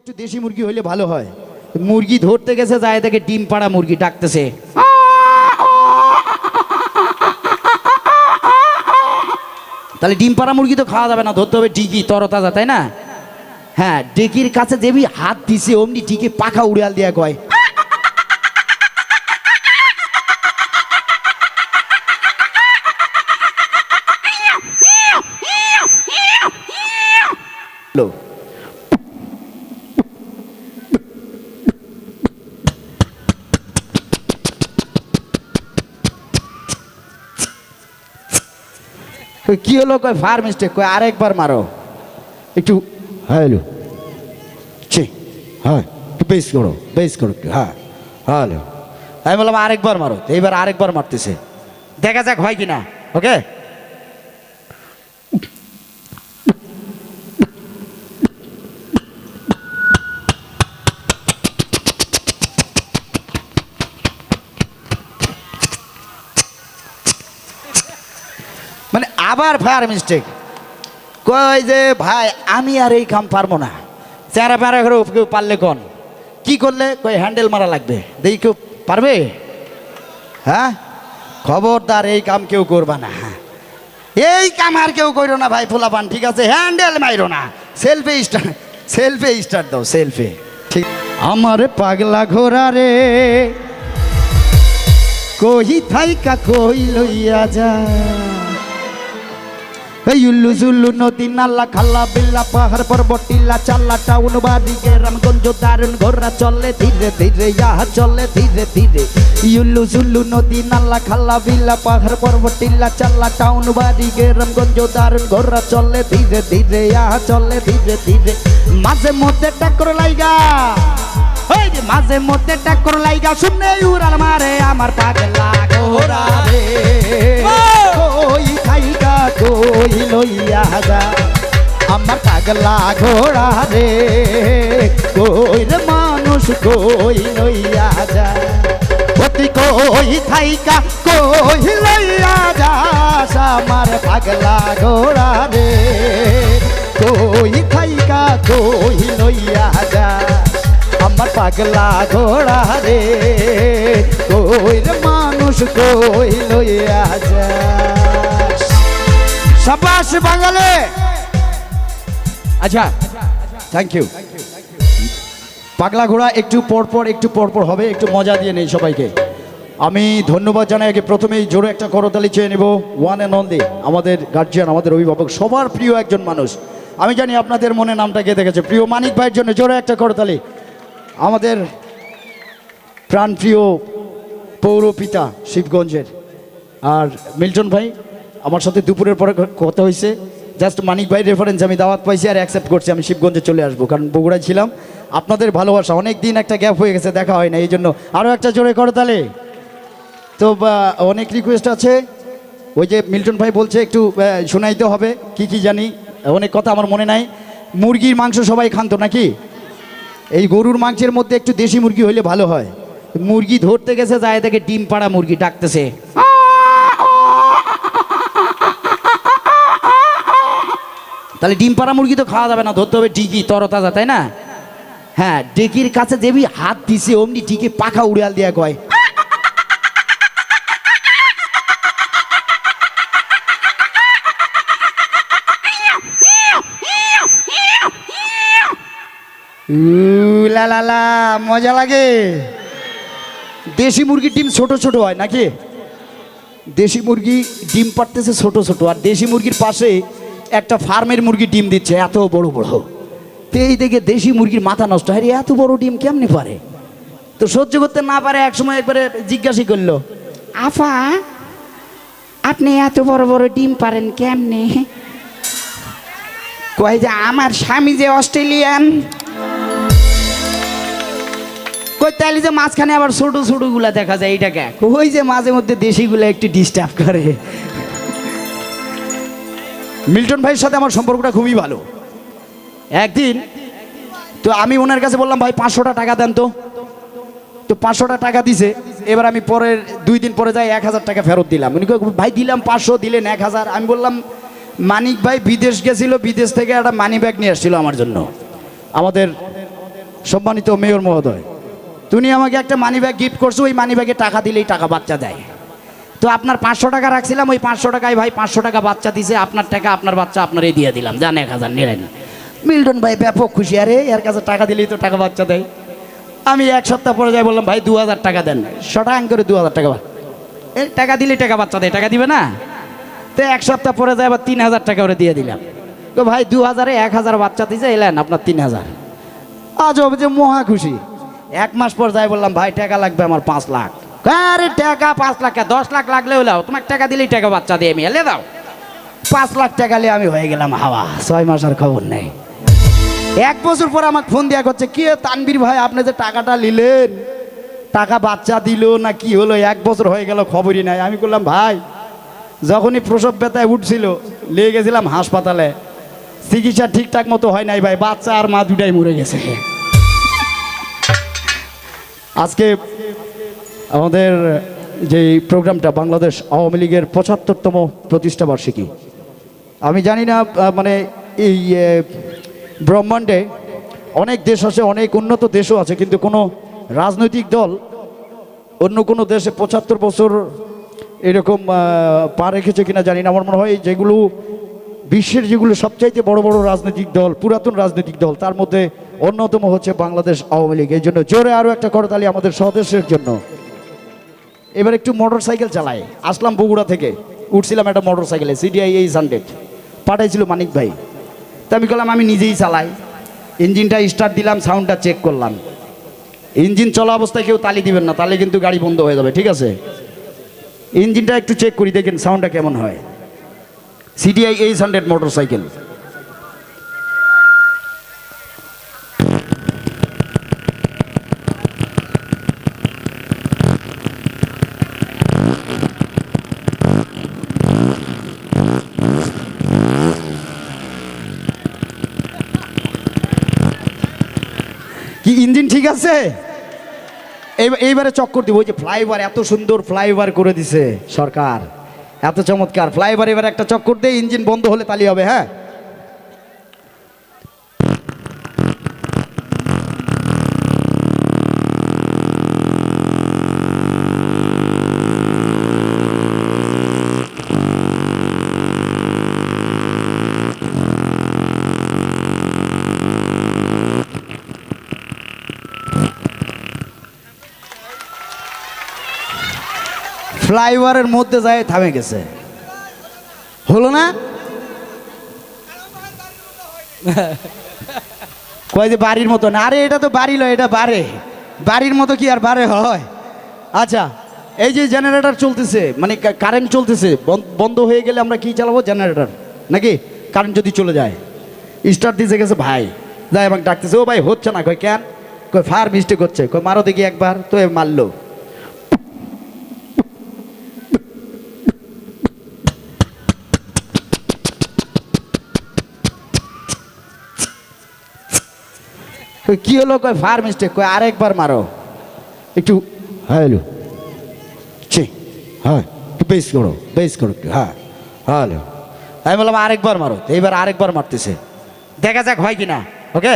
একটু দেশি মুরগি হইলে ভালো হয়। মুরগি ধরতে গেছে, যায় দেখে ডিম পাড়া মুরগি ডাকতেছে। তাহলে ডিম পাড়া মুরগি তো খাওয়া যাবে না, ধরতে হবে ডিগি, তরতাজা, তাই না? হ্যাঁ ডেকির কাছে দেবি হাত দিছে, অমনি ডিকি পাখা উড়াল দিয়া কয়। হ্যালো। কি হলো কয় ফার মিস্টেক কয় আরেকবার মারো। একটু হ্যালো। ছি হ্যাঁ একটু বেশ করো বেশ করো একটু হ্যাঁ হ্যালো। আমি বললাম আরেকবার মারো এইবার আরেকবার মারতেছে। দেখা যাক হয় কিনা, ওকে মানে আবার ফায়ার মিস্টেক কয় যে, ভাই, আমি আর এই কাম পারব না। চেহারা প্যারা করে কেউ পারলে কন? কি করলে? কই হ্যান্ডেল মারা লাগবে। দেখি কেউ পারবে? হ্যাঁ? খবরদার, এই কাম কেউ করবা না। এই কাম আর কেউ করো না, ভাই, ফুলাপান, ঠিক আছে? হ্যান্ডেল মাইরো না। সেলফে স্টার্ট সেলফে স্টার্ট দাও সেলফে ঠিক আমার পাগলা ঘোড়া রে কহি থাইকা, কই লইয়া যা? এই উল্লু জুল্লু নদী নালা খাল্লা বিল্লা পাহাড় পর্বত টিলা চাল্লা টাউন বাড়ি গ্রামগঞ্জ দারুণ ঘোরা চলে ধীরে ধীরে ইহা চলে ধীরে ধীরে। ইউল্লু জুল্লু নদী নালা খাল্লা বিল্লা পাহাড় পর্বত টিলা চাল্লা টাউন বাড়ি গ্রামগঞ্জ দারুণ ঘোরা চলে ধীরে ধীরে ইহা চলে ধীরে ধীরে। মাঝে মধ্যে টাকর লাইগা। ওই যে মাঝে মধ্যে টাকর লাইগা, শুনে উড়াল মারে আমার পাগলা ঘোড়া রে। খাইকা লইয়া যা? আমার পাগলা ঘোড়া রে, কই মানুষ কই লইয়া যা? অতি কই থাইকা, কই লইয়া যাস? আমার পাগলা ঘোড়া রে, কই থাইকা, কই লইয়া যাস? আমার পাগলা ঘোড়া রে, কই মানুষ কই লইয়া যাস সাবাস বাঙালি। আচ্ছা থ্যাংক ইউ পাগলা ঘোড়া একটু পর পর একটু পর পর হবে, একটু মজা দিয়ে নেই সবাইকে। আমি ধন্যবাদ জানাই আগে প্রথমেই জোরে একটা করতালি চেয়ে নেব। ওয়ান অ্যান্ড অনলি আমাদের গার্জিয়ান আমাদের অভিভাবক, সবার প্রিয় একজন মানুষ। আমি জানি আপনাদের মনে নামটা গেঁথে গেছে। প্রিয় মানিক ভাইয়ের জন্য জোরে একটা করতালি। আমাদের প্রাণপ্রিয় পৌরপিতা শিবগঞ্জের। আর মিল্টন ভাই আমার সাথে দুপুরের পরে কথা হয়েছে। জাস্ট মানিক ভাই রেফারেন্স আমি দাওয়াত পাইছি আর অ্যাকসেপ্ট করছি, আমি শিবগঞ্জে চলে আসব। কারণ বগুড়ায় ছিলাম। আপনাদের ভালোবাসা অনেক দিন একটা গ্যাপ হয়ে গেছে, দেখা হয় না, এই জন্য আরও একটা জোরে করো তাহলে। তো অনেক রিকোয়েস্ট আছে। ওই যে মিল্টন ভাই বলছে, একটু শোনাইতে হবে, কি কি জানি, অনেক কথা আমার মনে নাই। মুরগির মাংস সবাই খানতো নাকি? এই গরুর মাংসের মধ্যে একটু দেশি মুরগি হইলে ভালো হয়। মুরগি ধরতে গেছে, যায় দেখে ডিম পাড়া মুরগি ডাকতেছে। তাহলে ডিম পাড়া মুরগি তো খাওয়া যাবে না, ধরতে হবে ডিগি, তরতাজা, তাই না? হ্যাঁ ডেকির কাছে যেবি হাত দিছে, অমনি ডিকি পাখা উড়াল দিয়া কয়। লা, মজা লাগে। দেশি মুরগির ডিম ছোট ছোট হয় নাকি? দেশি মুরগি ডিম পাড়তেছে ছোট ছোট, আর দেশি মুরগির পাশে একটা ফার্মের মুরগি ডিম দিচ্ছে, এত বড় বড়। তো এই দেখে দেশি মুরগির মাথা নষ্ট। হয় এত বড় ডিম কেমনে পারে? তো সহ্য করতে না পারে, একসময় একবারে জিজ্ঞাসা করল, আফা, আপনি এত বড় বড় ডিম পারেন কেমনে? কয় যে, আমার স্বামী যে অস্ট্রেলিয়ান। কই তাইলে যে মাঝখানে আবার ছোট ছোটগুলা দেখা যায়, এইটাকে? ওই যে মাঝে মধ্যে দেশিগুলা একটু ডিস্টার্ব করে। মিল্টন ভাইয়ের সাথে আমার সম্পর্কটা খুবই ভালো। একদিন, তো আমি ওনার কাছে বললাম, ভাই, পাঁচশোটা টাকা দেন তো। তো পাঁচশোটা টাকা দিছে। এবার আমি পরের দুই দিন পরে যাই এক হাজার টাকা ফেরত দিলাম। উনি ভাই, দিলাম পাঁচশো, দিলেন এক হাজার। আমি বললাম, মানিক ভাই বিদেশ গেছিল, বিদেশ থেকে একটা মানি ব্যাগ নিয়ে আসছিল আমার জন্য। আমাদের সম্মানিত মেয়র মহোদয়, তুমি আমাকে একটা মানি ব্যাগ গিফট করছ, ওই মানি ব্যাগে টাকা দিলেই টাকা বাচ্চা দেয়। তো আপনার পাঁচশো টাকা রাখছিলাম, ওই পাঁচশো টাকায় ভাই পাঁচশো টাকা বাচ্চা দিছে, আপনার টাকা, আপনার বাচ্চা আপনারই দিয়ে দিলাম। জান এক হাজার, নিলেন। মিল্টন ভাই, ব্যাপক খুশি। আরে, এর কাছে টাকা দিলেই তো টাকা বাচ্চা দেয়। আমি এক সপ্তাহ পরে যাই বললাম, ভাই দু হাজার টাকা দেন। শটাং করে দু হাজার টাকা এই টাকা দিলেই টাকা বাচ্চা দেয়, টাকা দিবে না? তো এক সপ্তাহ পরে যাই আবার তিন হাজার টাকা করে দিয়ে দিলাম। তো ভাই দু হাজারে এক হাজার বাচ্চা দিছে, এলেন আপনার তিন হাজার। আজ হবে যে মহা খুশি। এক মাস পর যাই বললাম, ভাই, টাকা লাগবে আমার পাঁচ লাখ। আরে টাকা পাঁচ লাখ? দশ লাখ লাগলে হলো। তোমার টাকা দিলেই টাকা বাচ্চা দিয়ে আমি এলে দাও পাঁচ লাখ টাকা নিয়ে আমি হয়ে গেলাম হাওয়া। ছয় মাস আর খবর নেই। এক বছর পর আমাকে ফোন দেওয়া করছে, কি তানবীর ভাই, আপনি যে টাকাটা নিলেন, টাকা বাচ্চা দিল না কি হলো? এক বছর হয়ে গেল, খবরই নাই। আমি বললাম, ভাই, যখনই প্রসব ব্যথায় উঠছিল, নিয়ে গেছিলাম হাসপাতালে। চিকিৎসা ঠিকঠাক মতো হয় নাই ভাই, বাচ্চা আর মা দুটাই মরে গেছে। আজকে আমাদের যে প্রোগ্রামটা বাংলাদেশ আওয়ামী লীগের পঁচাত্তরতম প্রতিষ্ঠা বার্ষিকী। আমি জানি না মানে এই ব্রহ্মাণ্ডে অনেক দেশ আছে, অনেক উন্নত দেশও আছে, কিন্তু কোনো রাজনৈতিক দল অন্য কোনো দেশে পঁচাত্তর বছর এরকম পা রেখেছে কিনা জানি না। আমার মনে হয় যেগুলো, বিশ্বের যেগুলো সবচাইতে বড় বড় রাজনৈতিক দল, পুরাতন রাজনৈতিক দল, তার মধ্যে অন্যতম হচ্ছে বাংলাদেশ আওয়ামী লীগ। এই জন্য জোরে আরও একটা করতালি আমাদের স্বদেশের জন্য। এবার একটু মোটর সাইকেল চালাই। আসলাম বগুড়া থেকে। উঠছিলাম একটা মোটর সাইকেলে সিডিআই এইচ হান্ড্রেড পাঠাইছিল মানিক ভাই। তা আমি বললাম আমি নিজেই চালাই। ইঞ্জিনটা স্টার্ট দিলাম সাউন্ডটা চেক করলাম। ইঞ্জিন চলা অবস্থায় কেউ তালি দিবেন না, তাহলে কিন্তু গাড়ি বন্ধ হয়ে যাবে, ঠিক আছে? ইঞ্জিনটা একটু চেক করি, দেখেন সাউন্ডটা কেমন হয়। CDI H hundred motor cycle কি ইঞ্জিন ঠিক আছে? এইবার- চক্কর দিব, ওই যে ফ্লাইওভার এত সুন্দর ফ্লাইওভার করে দিছে সরকার। এত চমৎকার। ফ্লাইওভার এবার একটা চক্কর দিয়ে ইঞ্জিন বন্ধ হলে তালি হবে হ্যাঁ? ফ্লাইওভারের মধ্যে যায় থামে গেছে। হলো না? কয় যে বাড়ির মতো না? আরে এটা তো বাড়ি লয় এটা বাড়ে। বাড়ির মতো কি আর বাড়ে হয়? আচ্ছা এই যে জেনারেটর চলতেছে মানে কারেন্ট চলতেছে বন- বন্ধ হয়ে গেলে আমরা কি চালাবো? জেনারেটর নাকি? কারেন্ট যদি চলে যায়। স্টার্ট দিতে গেছে ভাই। যাই আমাকে ডাকতেছে ও ভাই হচ্ছে না। কয় কেন? কয় ফায়ার মিস্টেক হচ্ছে কয় মারো দেখি একবার। তো এ মারলো। কি হলো? কয় ফার মিস্টেক কয় আরেকবার মারো। একটু হ্যালো। ছি হ্যাঁ একটু করো বেশ করো একটু হ্যাঁ হ্যালো। আমি বললাম আরেকবার মারো। এইবার আরেকবার মারতেছে। দেখা যাক হয় কি না ওকে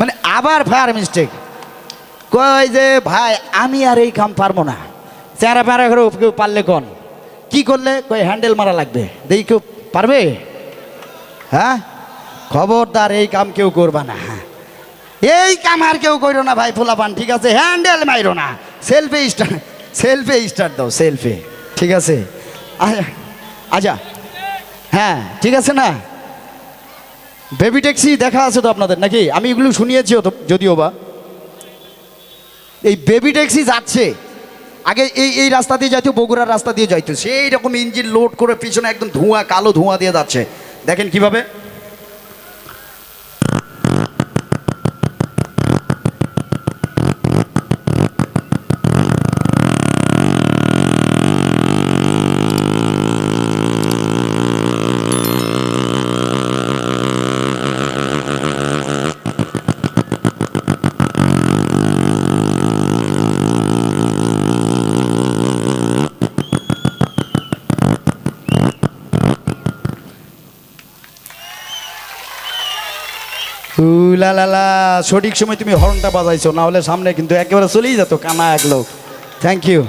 মানে আবার ফায়ার মিস্টেক কয় যে, ভাই, আমি আর এই কাম পারব না। চেহারা প্যারা করে কেউ পারলে কোন? কি করলে? কয় হ্যান্ডেল মারা লাগবে। দেখি কেউ পারবে? হ্যাঁ? খবরদার, এই কাম কেউ করবা না। এই কাম আর কেউ করো না, ভাই, ফুলাপান, ঠিক আছে? হ্যান্ডেল মাইরো না। সেলফে স্টার্ট সেলফে স্টার্ট দাও সেলফে ঠিক আছে? আচ্ছা। হ্যাঁ ঠিক আছে না? বেবি ট্যাক্সি দেখা আছে তো আপনাদের নাকি? আমি এগুলো শুনিয়েছিও তো যদিও বা। এই বেবি ট্যাক্সি যাচ্ছে। আগে এই এই রাস্তা দিয়ে যাইতো, বগুড়ার রাস্তা দিয়ে যাইতো। সেই রকম ইঞ্জিন লোড করে পিছনে একদম ধোঁয়া, কালো ধোঁয়া দিয়ে যাচ্ছে। দেখেন কীভাবে। সঠিক সময় তুমি হর্নটা বাজাইছো, না হলে সামনে কিন্তু একেবারে চলেই যেত কানা এক লোক। Thank you